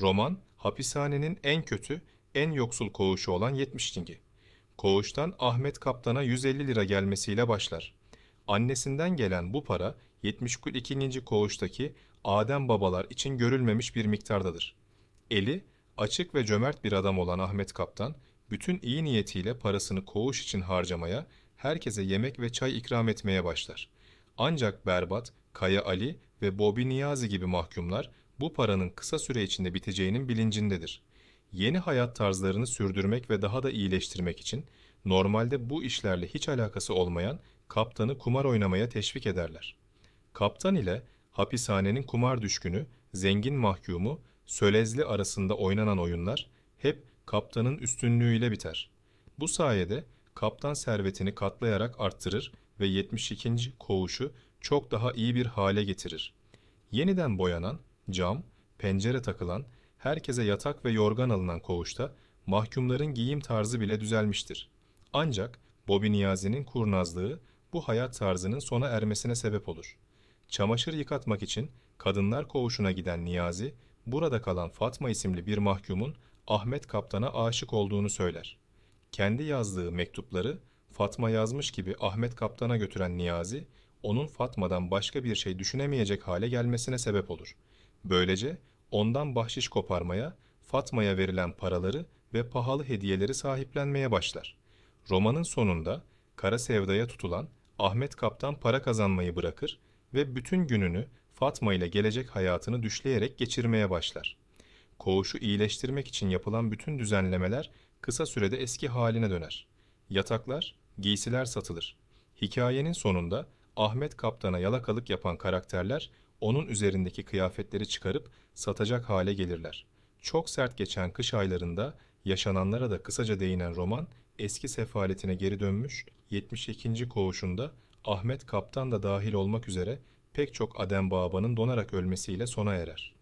Roman, hapishanenin en kötü, en yoksul koğuşu olan 70. Koğuştan Ahmet Kaptan'a 150 lira gelmesiyle başlar. Annesinden gelen bu para 72. koğuştaki Adem babalar için görülmemiş bir miktardadır. Eli açık ve cömert bir adam olan Ahmet Kaptan, bütün iyi niyetiyle parasını koğuş için harcamaya, herkese yemek ve çay ikram etmeye başlar. Ancak Berbat, Kaya Ali ve Bobi Niyazi gibi mahkumlar bu paranın kısa süre içinde biteceğinin bilincindedir. Yeni hayat tarzlarını sürdürmek ve daha da iyileştirmek için normalde bu işlerle hiç alakası olmayan kaptanı kumar oynamaya teşvik ederler. Kaptan ile hapishanenin kumar düşkünü, zengin mahkumu, Sölezli arasında oynanan oyunlar hep kaptanın üstünlüğüyle biter. Bu sayede kaptan servetini katlayarak arttırır ve 72. koğuşu çok daha iyi bir hale getirir. Yeniden boyanan, cam, pencere takılan, herkese yatak ve yorgan alınan koğuşta mahkumların giyim tarzı bile düzelmiştir. Ancak Bobby Niyazi'nin kurnazlığı bu hayat tarzının sona ermesine sebep olur. Çamaşır yıkatmak için kadınlar koğuşuna giden Niyazi, burada kalan Fatma isimli bir mahkumun Ahmet Kaptan'a aşık olduğunu söyler. Kendi yazdığı mektupları Fatma yazmış gibi Ahmet Kaptan'a götüren Niyazi, onun Fatma'dan başka bir şey düşünemeyecek hale gelmesine sebep olur. Böylece ondan bahşiş koparmaya, Fatma'ya verilen paraları ve pahalı hediyeleri sahiplenmeye başlar. Romanın sonunda kara sevdaya tutulan Ahmet Kaptan para kazanmayı bırakır ve bütün gününü Fatma ile gelecek hayatını düşleyerek geçirmeye başlar. Koğuşu iyileştirmek için yapılan bütün düzenlemeler kısa sürede eski haline döner. Yataklar, giysiler satılır. Hikayenin sonunda Ahmet Kaptan'a yalakalık yapan karakterler onun üzerindeki kıyafetleri çıkarıp satacak hale gelirler. Çok sert geçen kış aylarında yaşananlara da kısaca değinen roman eski sefaletine geri dönmüş 72. koğuşunda Ahmet Kaptan da dahil olmak üzere pek çok Adem Baba'nın donarak ölmesiyle sona erer.